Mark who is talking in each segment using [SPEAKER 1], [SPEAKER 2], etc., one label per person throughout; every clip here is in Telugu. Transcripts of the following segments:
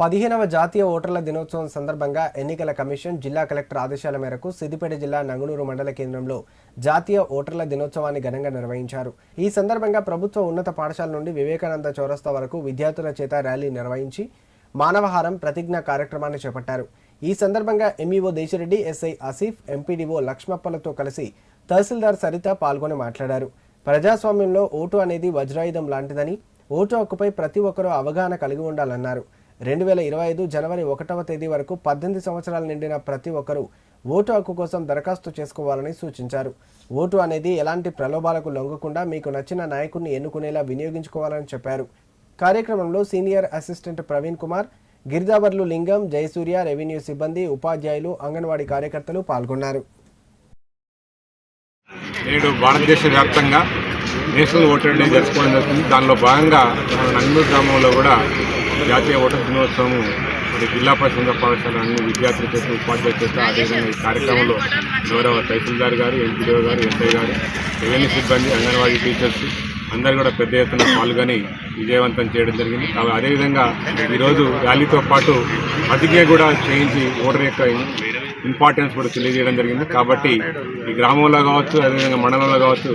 [SPEAKER 1] పదిహేనవ జాతీయ ఓటర్ల దినోత్సవం సందర్భంగా ఎన్నికల కమిషన్ జిల్లా కలెక్టర్ ఆదేశాల మేరకు సిద్దిపేట జిల్లా నంగునూరు మండల కేంద్రంలో జాతీయ ఓటర్ల దినోత్సవాన్ని ఘనంగా నిర్వహించారు. ఈ సందర్భంగా ప్రభుత్వ ఉన్నత పాఠశాల నుండి వివేకానంద చౌరస్తా వరకు విద్యార్థుల చేత ర్యాలీ నిర్వహించి మానవహారం ప్రతిజ్ఞ కార్యక్రమాన్ని చేపట్టారు. ఈ సందర్భంగా MEO Desireddy SI Asif MPDO లక్ష్మప్పలతో కలిసి తహసీల్దార్ సరిత పాల్గొని మాట్లాడారు. ప్రజాస్వామ్యంలో ఓటు అనేది వజ్రాయుధం లాంటిదని ఓటు హక్కుపై ప్రతి ఒక్కరూ అవగాహన కలిగి ఉండాలన్నారు. రెండు వేల ఇరవై ఐదు జనవరి ఒకటవ తేదీ వరకు పద్దెనిమిది సంవత్సరాలు నిండిన ప్రతి ఒక్కరూ ఓటు హక్కు కోసం దరఖాస్తు చేసుకోవాలని సూచించారు. ఓటు అనేది ఎలాంటి ప్రలోభాలకు లొంగకుండా మీకు నచ్చిన నాయకుడిని ఎన్నుకునేలా వినియోగించుకోవాలని చెప్పారు. కార్యక్రమంలో సీనియర్ అసిస్టెంట్ ప్రవీణ్ కుమార్ గిరిజావర్లు లింగం జయసూర్య రెవెన్యూ సిబ్బంది ఉపాధ్యాయులు అంగన్వాడీ కార్యకర్తలు పాల్గొన్నారు.
[SPEAKER 2] నేడు భారతదేశ వ్యాప్తంగా నేషనల్ ఓటర్ డే జరుపుకోవడం జరుగుతుంది దానిలో భాగంగా మన నంగూరు గ్రామంలో కూడా జాతీయ ఓటర్ దినోత్సవం మరి జిల్లా పరిషత్ పాఠశాల అన్ని విద్యార్థుల చేత ఉపాధ్యాయుల చేత అదేవిధంగా ఈ కార్యక్రమంలో గౌరవ తహసీల్దార్ గారు ఎంపీడీఓ గారు ఎస్ఐ గారు రెవెన్యూ సిబ్బంది అంగన్వాడీ టీచర్స్ అందరూ కూడా పెద్ద ఎత్తున పాల్గొని విజయవంతం చేయడం జరిగింది. అదేవిధంగా ఈరోజు ర్యాలీతో పాటు ప్రతిజ్ఞ కూడా చేయించి ఓటర్ యొక్క ఇంపార్టెన్స్ కూడా తెలియజేయడం జరిగింది. కాబట్టి ఈ గ్రామంలో కావచ్చు అదేవిధంగా మండలంలో కావచ్చు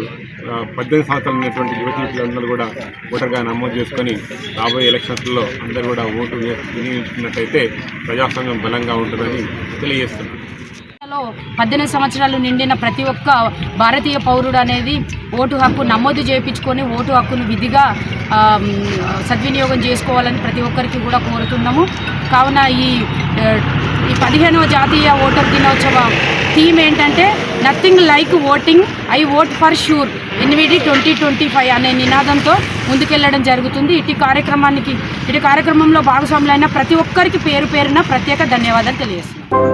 [SPEAKER 2] పద్దెనిమిది సంవత్సరాలు ఉన్నటువంటి యువతీయులందరూ కూడా ఓటర్గా నమోదు చేసుకొని రాబోయే ఎలక్షన్స్లో అందరూ కూడా ఓటు వినియోగించుకున్నట్టయితే ప్రజాస్వామ్యం బలంగా ఉంటుందని తెలియజేస్తున్నాం.
[SPEAKER 3] లో పద్దెనిమిది సంవత్సరాలు నిండిన ప్రతి ఒక్క భారతీయ పౌరుడు అనేది ఓటు హక్కు నమోదు చేయించుకొని ఓటు హక్కును విధిగా సద్వినియోగం చేసుకోవాలని ప్రతి ఒక్కరికి కూడా కోరుతున్నాము. కావున ఈ ఈ పదిహేనవ జాతీయ ఓటర్ దినోత్సవ థీమ్ ఏంటంటే nothing like voting I vote for sure ఎనిమిది ట్వంటీ ట్వంటీ ఫైవ్ అనే నినాదంతో ముందుకెళ్ళడం జరుగుతుంది. ఇటు కార్యక్రమానికి ఇటు కార్యక్రమంలో భాగస్వాములైన ప్రతి ఒక్కరికి పేరు పేరున ప్రత్యేక ధన్యవాదాలు తెలియజేస్తున్నాను